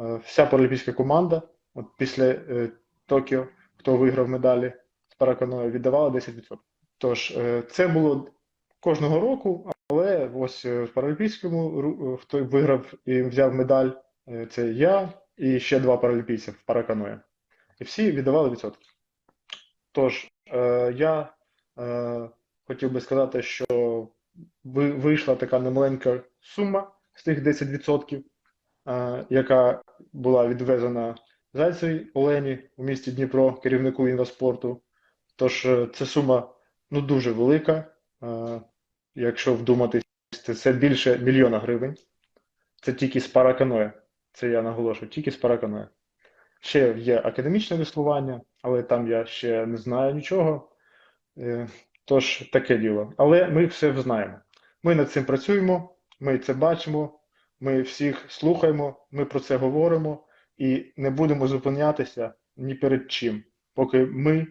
е, вся паралімпійська команда, от після е, Токіо, хто виграв медалі з параканою, віддавала 10%. Тож е, це було кожного року, але ось в паралімпійському хто виграв і взяв медаль, це я і ще два паралімпійці в параканої. І всі віддавали відсотки. Тож, я хотів би сказати, що ви- вийшла така немаленька сума з тих 10%, е, яка була відвезена Зайцевій Олені у місті Дніпро, керівнику інваспорту. Тож це сума ну, дуже велика. Якщо вдуматись, це, це більше мільйона гривень. Це тільки з параканоя. Це я наголошую, тільки з параканоя. Ще є академічне веслування, але там я ще не знаю нічого. Е, Тож таке діло. Але ми все знаємо. Ми над цим працюємо, ми це бачимо, ми всіх слухаємо, ми про це говоримо і не будемо зупинятися ні перед чим, поки ми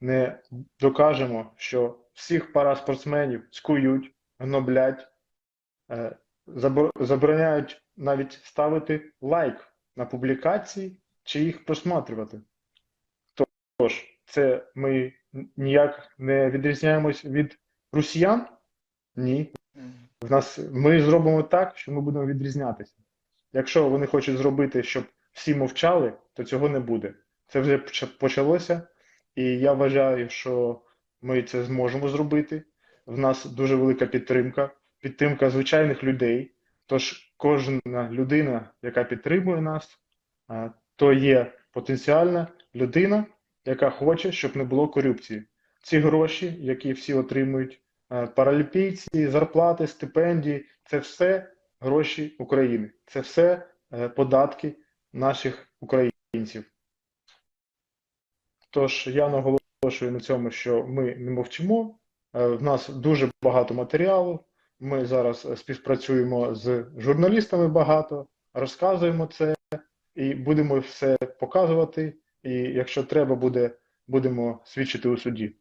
не докажемо, що всіх параспортсменів скують, гноблять, е, забороняють навіть ставити лайк на публікації чи їх просматрювати. Тож, це ми ніяк не відрізняємось від росіян? Ні. В нас ми зробимо так, що ми будемо відрізнятися. Якщо вони хочуть зробити, щоб всі мовчали, то цього не буде. Це вже почалося, і я вважаю, що ми це зможемо зробити. В нас дуже велика підтримка, підтримка звичайних людей. Тож кожна людина, яка підтримує нас, то є потенціальна людина, яка хоче, щоб не було корупції. Ці гроші, які всі отримують, паралімпійці, зарплати, стипендії, це все гроші України. Це все е, податки наших українців. Тож я наголошую на цьому, що ми не мовчимо. Е, В нас дуже багато матеріалу. Ми зараз е, співпрацюємо з журналістами багато, розказуємо це і будемо все показувати. І якщо треба буде, будемо свідчити у суді.